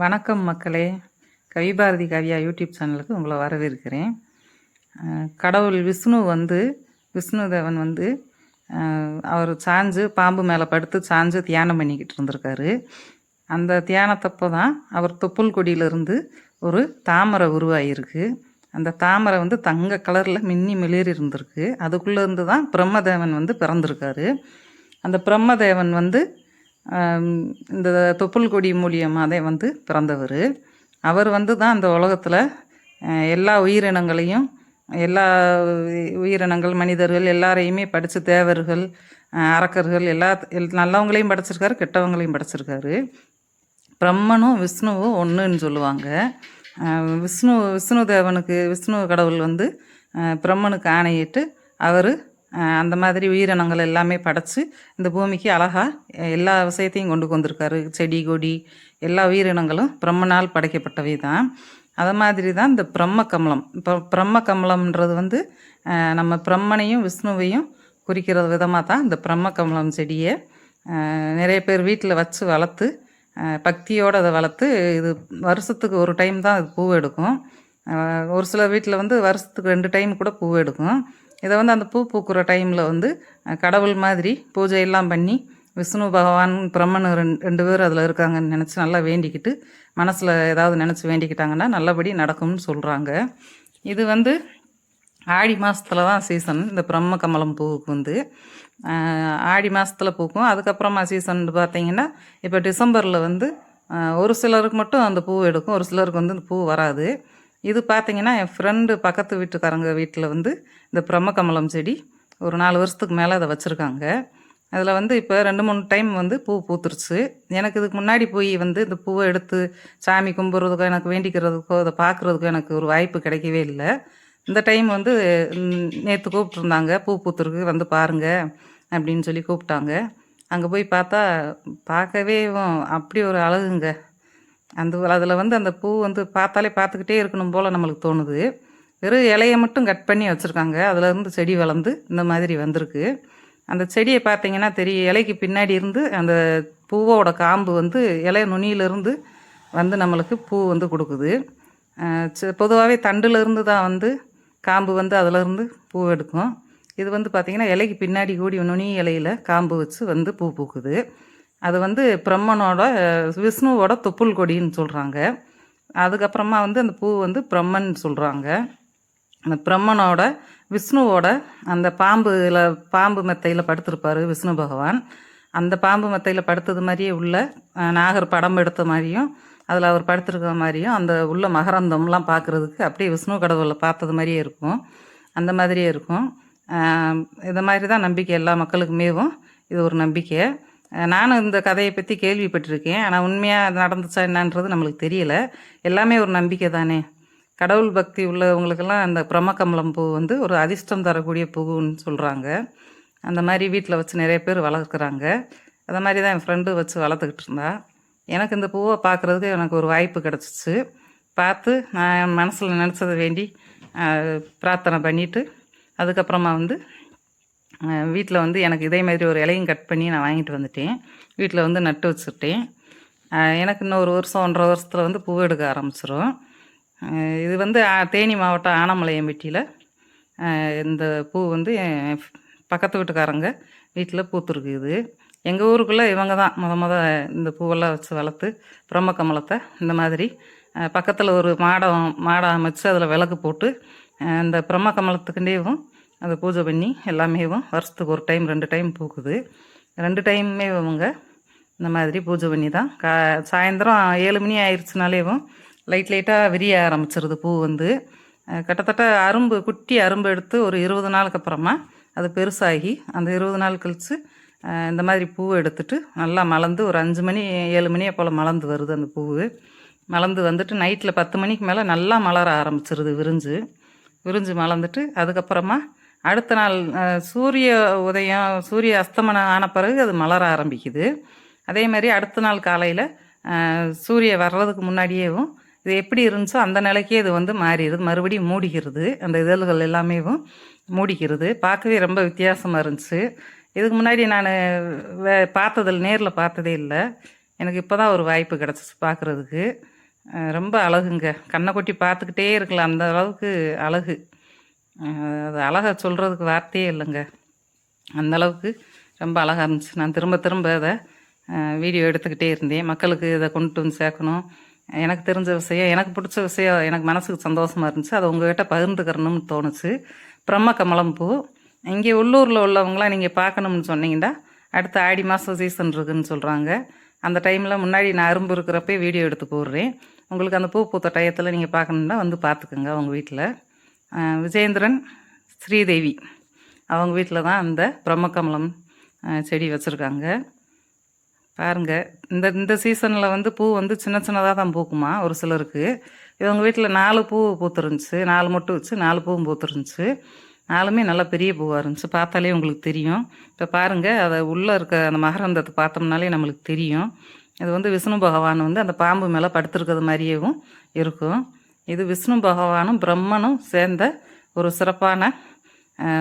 வணக்கம் மக்களே. கவிபாரதி கவியா யூடியூப் சேனலுக்கு உங்களை வரவேற்கிறேன். கடவுள் விஷ்ணு வந்து விஷ்ணு தேவன் வந்து அவர் சாஞ்சு பாம்பு மேலே படுத்து சாஞ்சு தியானம் பண்ணிக்கிட்டு இருந்திருக்காரு. அந்த தியானத்தப்போ தான் அவர் தொப்புள் கொடியிலிருந்து ஒரு தாமரை உருவாயிருக்கு. அந்த தாமரை வந்து தங்க கலரில் மின்னி மிளிரி இருந்திருக்கு. அதுக்குள்ளேருந்து தான் பிரம்மதேவன் வந்து பிறந்திருக்காரு. அந்த பிரம்மதேவன் வந்து இந்த தொப்புள் கொடி மூலியமாக வந்து பிறந்தவர். அவர் வந்து தான் அந்த உலகத்தில் எல்லா உயிரினங்களையும் எல்லா உயிரினங்கள் மனிதர்கள் எல்லாரையுமே படித்து தேவர்கள் அரக்கர்கள் எல்லா நல்லவங்களையும் படைச்சிருக்காரு கெட்டவங்களையும் படைச்சிருக்காரு. பிரம்மனும் விஷ்ணுவும் ஒன்றுன்னு சொல்லுவாங்க. விஷ்ணு விஷ்ணு தேவனுக்கு விஷ்ணு கடவுள் வந்து பிரம்மனுக்கு ஆணையிட்டு அவர் அந்த மாதிரி உயிரினங்கள் எல்லாமே படைத்து இந்த பூமிக்கு அழகாக எல்லா விஷயத்தையும் கொண்டு வந்திருக்காரு. செடி கொடி எல்லா உயிரினங்களும் பிரம்மனால் படைக்கப்பட்டவை தான். அதை மாதிரி தான் இந்த பிரம்ம கமலம். இப்போ பிரம்ம கமலம்ன்றது வந்து நம்ம பிரம்மனையும் விஷ்ணுவையும் குறிக்கிற விதமாக தான் இந்த பிரம்ம கமலம் செடியை நிறைய பேர் வீட்டில் வச்சு வளர்த்து பக்தியோடு அதை வளர்த்து இது வருஷத்துக்கு ஒரு டைம் தான் இது பூ எடுக்கும். ஒரு சில வீட்டில் வந்து வருஷத்துக்கு ரெண்டு டைம் கூட பூ எடுக்கும். இதை வந்து அந்த பூ பூக்குற டைமில் வந்து கடவுள் மாதிரி பூஜை எல்லாம் பண்ணி விஷ்ணு பகவான் பிரம்மன் ரெண்டு ரெண்டு பேர் அதில் இருக்காங்கன்னு நினச்சி நல்லா வேண்டிக்கிட்டு மனசில் ஏதாவது நினச்சி வேண்டிக்கிட்டாங்கன்னா நல்லபடி நடக்கும்னு சொல்கிறாங்க இது வந்து ஆடி மாதத்துல தான் சீசன் இந்த பிரம்ம கமலம் பூவுக்கு வந்து. ஆடி மாதத்துல பூக்கும். அதுக்கப்புறமா சீசன் பார்த்தீங்கன்னா இப்போ டிசம்பரில் வந்து ஒரு சிலருக்கு மட்டும் அந்த பூ எடுக்கும் ஒரு சிலருக்கு வந்து இந்த பூ வராது. இது பார்த்தீங்கன்னா என் ஃப்ரெண்டு பக்கத்து வீட்டுக்காரங்க வீட்டில் வந்து இந்த பிரம்ம கமலம் செடி ஒரு நாலு வருஷத்துக்கு மேலே அதை வச்சுருக்காங்க. அதில் வந்து இப்போ ரெண்டு மூணு டைம் வந்து பூ பூத்துருச்சு. எனக்கு இதுக்கு முன்னாடி போய் வந்து இந்த பூவை எடுத்து சாமி கும்பிட்றதுக்கோ எனக்கு வேண்டிக்கிறதுக்கோ அதை பார்க்குறதுக்கோ எனக்கு ஒரு வாய்ப்பு கிடைக்கவே இல்லை. இந்த டைம் வந்து நேற்று கூப்பிட்ருந்தாங்க பூ பூத்துருக்கு வந்து பாருங்க அப்படின்னு சொல்லி கூப்பிட்டாங்க. அங்கே போய் பார்த்தா பார்க்கவே அப்படி ஒரு அழகுங்க. அந்த அதில் வந்து அந்த பூ வந்து பார்த்தாலே பார்த்துக்கிட்டே இருக்கணும் போல் நம்மளுக்கு தோணுது. வெறும் இலையை மட்டும் கட் பண்ணி வச்சுருக்காங்க. அதுலேருந்து செடி வளர்ந்து இந்த மாதிரி வந்திருக்கு. அந்த செடியை பார்த்தீங்கன்னா தெரிய இலைக்கு பின்னாடி இருந்து அந்த பூவோட காம்பு வந்து இலை நுனியிலிருந்து வந்து நம்மளுக்கு பூ வந்து கொடுக்குது. பொதுவாகவே தண்டுலேருந்து தான் வந்து காம்பு வந்து அதுலேருந்து பூ எடுக்கும். இது வந்து பார்த்திங்கன்னா இலைக்கு பின்னாடி கூடி நுனி இலையில காம்பு வச்சு வந்து பூ பூக்குது. அது வந்து பிரம்மனோட விஷ்ணுவோட தொப்புள் கொடின்னு சொல்கிறாங்க அதுக்கப்புறமா வந்து அந்த பூ வந்து பிரம்மன் சொல்கிறாங்க அந்த பிரம்மனோட விஷ்ணுவோட அந்த பாம்புல பாம்பு மெத்தையில் படுத்திருப்பார் விஷ்ணு பகவான். அந்த பாம்பு மெத்தையில் படுத்தது மாதிரியே உள்ள நாகர் படம் எடுத்த மாதிரியும் அதில் அவர் படுத்திருக்க மாதிரியும் அந்த உள்ள மகரந்தம்லாம் பார்க்குறதுக்கு அப்படியே விஷ்ணு கடவுளை பார்த்தது மாதிரியே இருக்கும். அந்த மாதிரியே இருக்கும். இந்த மாதிரி தான் நம்பிக்கை எல்லா மக்களுக்குமேவும். இது ஒரு நம்பிக்கை. நானும் இந்த கதையை பற்றி கேள்விப்பட்டிருக்கேன். ஆனால் உண்மையாக நடந்துச்சா என்னன்றது நம்மளுக்கு தெரியல. எல்லாமே ஒரு நம்பிக்கை தானே. கடவுள் பக்தி உள்ளவங்களுக்கெல்லாம் அந்த பிரம்மக்கமலம் பூ வந்து ஒரு அதிர்ஷ்டம் தரக்கூடிய பூன்னு சொல்கிறாங்க அந்த மாதிரி வீட்டில் வச்சு நிறைய பேர் வளர்க்குறாங்க. அதை மாதிரி தான் என் ஃப்ரெண்டு வச்சு வளர்த்துக்கிட்டு இருந்தா. எனக்கு இந்த பூவை பார்க்குறதுக்கு எனக்கு ஒரு வாய்ப்பு கிடச்சிச்சு. பார்த்து நான் என் மனசில் நினச்சதை வேண்டி பிரார்த்தனை பண்ணிவிட்டு அதுக்கப்புறமா வந்து வீட்டில் வந்து எனக்கு இதே மாதிரி ஒரு இலையும் கட் பண்ணி நான் வாங்கிட்டு வந்துட்டேன். வீட்டில் வந்து நட்டு வச்சுட்டேன் எனக்கு இன்னும் ஒரு வருஷம் ஒன்றரை வருஷத்தில் வந்து பூ எடுக்க ஆரம்பிச்சிடும் இது வந்து தேனி மாவட்டம் ஆனமலையம்பட்டியில் இந்த பூ வந்து பக்கத்து வீட்டுக்காரங்க வீட்டில் பூத்துருக்குது எங்கள் ஊருக்குள்ளே இவங்க தான் முத முத இந்த பூவெல்லாம் வச்சு வளர்த்து பிரம்ம கமலத்தை இந்த மாதிரி பக்கத்தில் ஒரு மாடம் மாடம் அமைச்சு அதில் விளக்கு போட்டு அந்த இந்த பிரம்ம கமலத்துக்குண்டேவும் அதை பூஜை பண்ணி எல்லாமேவும் வருஷத்துக்கு ஒரு டைம் ரெண்டு டைம் பூக்குது. ரெண்டு டைமுமே அவங்க இந்த மாதிரி பூஜை பண்ணி தான் கா சாயந்தரம் ஏழு மணி ஆயிடுச்சுனாலேவும் லைட் லைட்டாக விரிய ஆரம்பிச்சிருது பூ வந்து. கிட்டத்தட்ட அரும்பு குட்டி அரும்பு எடுத்து ஒரு இருபது நாளுக்கு அப்புறமா அது பெருசாகி அந்த இருபது நாள் கழித்து இந்த மாதிரி பூவை எடுத்துட்டு நல்லா மலர்ந்து ஒரு அஞ்சு மணி ஏழு மணியை போல் மலர்ந்து வருது அந்த பூவு. மலர்ந்து வந்துட்டு நைட்டில் பத்து மணிக்கு மேலே நல்லா மலர ஆரம்பிச்சிருது விரிஞ்சு. விரிஞ்சு மலர்ந்துட்டு அதுக்கப்புறமா அடுத்த நாள் சூரிய உதயம் சூரிய அஸ்தமனம் ஆன பிறகு அது மலர ஆரம்பிக்குது. அதே மாதிரி அடுத்த நாள் காலையில் சூரிய வர்றதுக்கு முன்னாடியேவும் இது எப்படி இருந்துச்சோ அந்த நிலைக்கே இது வந்து மாறிடுது. மறுபடியும் மூடிக்கிறது. அந்த இதழ்கள் எல்லாமேவும் மூடிக்கிறது. பார்க்கவே ரொம்ப வித்தியாசமாக இருந்துச்சு. இதுக்கு முன்னாடி நான் வே பார்த்ததில் நேரில் பார்த்ததே இல்லை. எனக்கு இப்போ தான் ஒரு வாய்ப்பு கிடச்சிச்சு பார்க்குறதுக்கு. ரொம்ப அழகுங்க. கண்ணை கொட்டி பார்த்துக்கிட்டே இருக்கலாம். அந்த அளவுக்கு அழகு. அது அழகாக சொல்கிறதுக்கு வார்த்தையே இல்லைங்க. அந்தளவுக்கு ரொம்ப அழகாக இருந்துச்சு. நான் திரும்ப திரும்ப அதை வீடியோ எடுத்துக்கிட்டே இருந்தேன். மக்களுக்கு இதை கொண்டு வந்து சேர்க்கணும். எனக்கு தெரிஞ்ச விஷயம் எனக்கு பிடிச்ச விஷயம் எனக்கு மனசுக்கு சந்தோஷமாக இருந்துச்சு. அதை உங்ககிட்ட பகிர்ந்துக்கிறணும்னு தோணுச்சு. பிரம்ம கமலம் பூ. இங்கே உள்ளூரில் உள்ளவங்களாம் நீங்கள் பார்க்கணும்னு சொன்னீங்கன்னா அடுத்த ஆடி மாதம் சீசன் இருக்குதுன்னு சொல்கிறாங்க அந்த டைமில் முன்னாடி நான் அரும்பு இருக்கிறப்பே வீடியோ எடுத்து போடுறேன். உங்களுக்கு அந்த பூ பூத்த டயத்தில் நீங்கள் பார்க்கணுன்னா வந்து பார்த்துக்குங்க உங்கள் வீட்டில் விஜேந்திரன் ஸ்ரீதேவி. அவங்க வீட்டில் தான் அந்த பிரம்மக்கமலம் செடி வச்சுருக்காங்க. பாருங்க இந்த இந்த சீசனில் வந்து பூ வந்து சின்ன சின்னதாக தான் பூக்குமா ஒரு சிலருக்கு. இவங்க வீட்டில் நாலு பூ பூத்துருந்துச்சு நாலு மொட்டு வச்சு நாலு பூவும் பூத்துருந்துச்சு. நாலுமே நல்லா பெரிய பூவாக இருந்துச்சு. பார்த்தாலே உங்களுக்கு தெரியும். இப்போ பாருங்கள் அதை உள்ளே இருக்க அந்த மகரந்தத்தை பார்த்தோம்னாலே நம்மளுக்கு தெரியும். இது வந்து விஷ்ணு பகவான் வந்து அந்த பாம்பு மேலே படுத்துருக்கிறது மாதிரியேவும் இருக்கும். இது விஷ்ணு பகவானும் பிரம்மனும் சேர்ந்த ஒரு சிறப்பான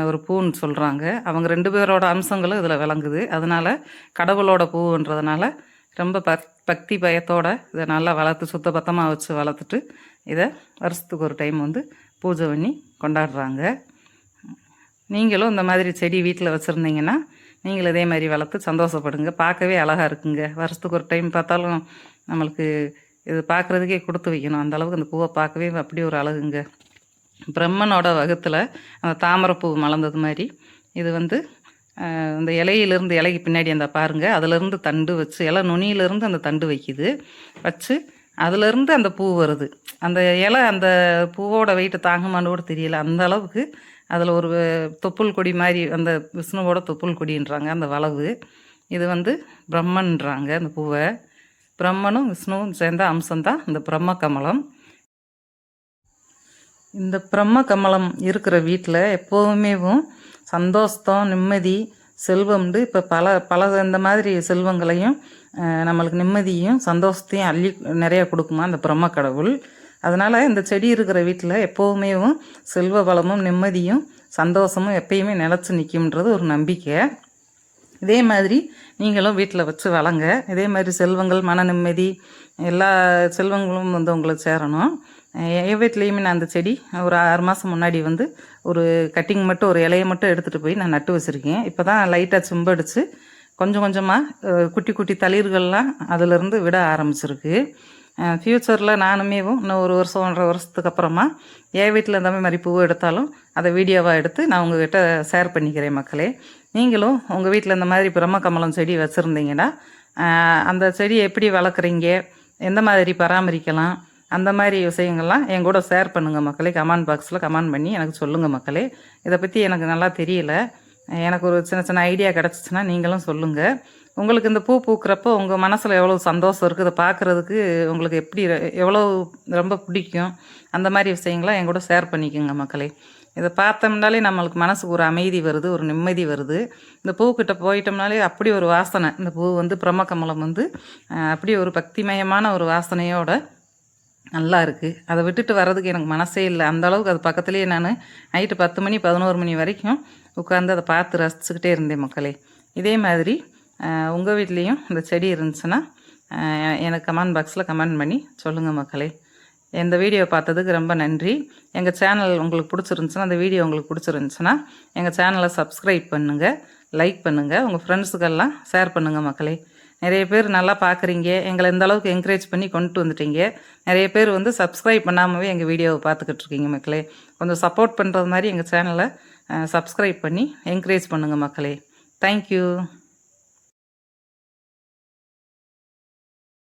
ஒரு பூன்னு சொல்கிறாங்க அவங்க ரெண்டு பேரோட அம்சங்களும் இதில் விளங்குது. அதனால் கடவுளோட பூன்றதுனால ரொம்ப பக் பக்தி பயத்தோடு இதை நல்லா வளர்த்து சுத்தபத்தமாக வச்சு வளர்த்துட்டு இதை வருஷத்துக்கு ஒரு டைம் வந்து பூஜை பண்ணி கொண்டாடுறாங்க. நீங்களும் இந்த மாதிரி செடி வீட்டில் வச்சுருந்தீங்கன்னா நீங்களும் இதே மாதிரி வளர்த்து சந்தோஷப்படுங்க. பார்க்கவே அழகாக இருக்குங்க. வருஷத்துக்கு ஒரு டைம் பார்த்தாலும் நம்மளுக்கு இது பார்க்குறதுக்கே கொடுத்து வைக்கணும். அந்த அளவுக்கு அந்த பூவை பார்க்கவே அப்படி ஒரு அழகுங்க. பிரம்மனோட வகுத்தில் அந்த தாமரைப்பூ மலர்ந்தது மாதிரி. இது வந்து அந்த இந்த இலையிலேருந்து இலைக்கு பின்னாடி அந்த பாருங்கள் அதிலேருந்து தண்டு வச்சு இலை நுனியிலேருந்து அந்த தண்டு வைக்குது. வச்சு அதுலேருந்து அந்த பூ வருது. அந்த இலை அந்த பூவோட வெயிட்டை தாங்குமான்னு கூட தெரியல. அந்த அளவுக்கு அதில் ஒரு தொப்புள் கொடி மாதிரி அந்த விஷ்ணுவோட தொப்புள் கொடின்றாங்க அந்த வளவு. இது வந்து பிரம்மன்றாங்க அந்த பூவை. பிரம்மனும் விஷ்ணுவும் சேர்ந்த அம்சம்தான் இந்த பிரம்ம கமலம். இந்த பிரம்ம கமலம் இருக்கிற வீட்டில் எப்போவுமேவும் சந்தோஷம் நிம்மதி செல்வம்ண்டு இப்போ பல பல இந்த மாதிரி செல்வங்களையும் நம்மளுக்கு நிம்மதியும் சந்தோஷத்தையும் அள்ளி நிறையா கொடுக்குமா அந்த பிரம்ம கடவுள். அதனால் இந்த செடி இருக்கிற வீட்டில் எப்போவுமேவும் செல்வ வளமும் நிம்மதியும் சந்தோஷமும் எப்பயுமே நிலச்சி நிற்கும்ன்றது ஒரு நம்பிக்கை. இதே மாதிரி நீங்களும் வீட்டில் வச்சு வளங்க. இதே மாதிரி செல்வங்கள் மன நிம்மதி எல்லா செல்வங்களும் வந்து உங்களுக்கு சேரணும். என் வீட்லேயுமே நான் அந்த செடி ஒரு ஆறு மாதம் முன்னாடி வந்து ஒரு கட்டிங் மட்டும் ஒரு இலையை மட்டும் எடுத்துகிட்டு போய் நான் நட்டு வச்சுருக்கேன். இப்போ தான் லைட்டாக சிம்படிச்சு கொஞ்சம் கொஞ்சமாக குட்டி குட்டி தளிர்கள்லாம் அதிலிருந்து விட ஆரம்பிச்சிருக்கு. ஃப்யூச்சரில் நானுமே இன்னும் ஒரு வருஷம் ஒன்றரை வருஷத்துக்கு அப்புறமா என் வீட்டில் இந்த மாதிரி பூ எடுத்தாலும் அதை வீடியோவாக எடுத்து நான் உங்ககிட்ட ஷேர் பண்ணிக்கிறேன் மக்களே. நீங்களும் உங்கள் வீட்டில் இந்த மாதிரி பிரம்ம செடி வச்சுருந்தீங்கன்னா அந்த செடியை எப்படி வளர்க்குறீங்க? எந்த மாதிரி பராமரிக்கலாம்? அந்த மாதிரி விஷயங்கள்லாம் என் கூட ஷேர் பண்ணுங்கள் மக்களே. கமெண்ட் பாக்ஸில் கமெண்ட் பண்ணி எனக்கு சொல்லுங்கள் மக்களே. இதை பற்றி எனக்கு நல்லா தெரியல. எனக்கு ஒரு சின்ன சின்ன ஐடியா கிடச்சிச்சின்னா நீங்களும் சொல்லுங்கள் உங்களுக்கு இந்த பூ பூக்கிறப்போ உங்கள் மனசில் எவ்வளோ சந்தோஷம் இருக்குது இதை பார்க்குறதுக்கு உங்களுக்கு எப்படி எவ்வளோ ரொம்ப பிடிக்கும்? அந்த மாதிரி விஷயங்கள்லாம் என் கூட ஷேர் பண்ணிக்கோங்க மக்களே. இதை பார்த்தோம்னாலே நம்மளுக்கு மனசுக்கு ஒரு அமைதி வருது ஒரு நிம்மதி வருது. இந்த பூக்கிட்ட போயிட்டோம்னாலே அப்படி ஒரு வாசனை. இந்த பூ வந்து பிரம்மக்கமலம் வந்து அப்படி ஒரு பக்திமயமான ஒரு வாசனையோட நல்லா இருக்குது அதை விட்டுட்டு வர்றதுக்கு எனக்கு மனசே இல்லை. அந்த அளவுக்கு அது பக்கத்துலேயே நான் நைட்டு பத்து மணி பதினோரு மணி வரைக்கும் உட்காந்து அதை பார்த்து ரசிச்சுக்கிட்டே இருந்தேன் மக்களே. இதே மாதிரி உங்கள் வீட்லேயும் இந்த செடி இருந்துச்சுன்னா எனக்கு கமெண்ட் பாக்ஸில் கமெண்ட் பண்ணி சொல்லுங்கள் மக்களே. இந்த வீடியோ பார்த்ததுக்கு ரொம்ப நன்றி. எங்கள் சேனல் உங்களுக்கு பிடிச்சிருந்துச்சுன்னா அந்த வீடியோ உங்களுக்கு பிடிச்சிருந்துச்சுன்னா எங்கள் சேனலை சப்ஸ்கிரைப் பண்ணுங்கள் லைக் பண்ணுங்கள் உங்கள் ஃப்ரெண்ட்ஸுக்கெல்லாம் ஷேர் பண்ணுங்கள் மக்களே. நிறைய பேர் நல்லா பார்க்குறீங்க. எங்களை இந்த அளவுக்கு என்கரேஜ் பண்ணி கொண்டு வந்துட்டீங்க. நிறைய பேர் வந்து சப்ஸ்கிரைப் பண்ணாமவே எங்கள் வீடியோவை பார்த்துக்கிட்டு இருக்கீங்க மக்களே. கொஞ்சம் சப்போர்ட் பண்ணுறது மாதிரி எங்கள் சேனலை சப்ஸ்கிரைப் பண்ணி என்கரேஜ் பண்ணுங்கள் மக்களே. தேங்க்யூ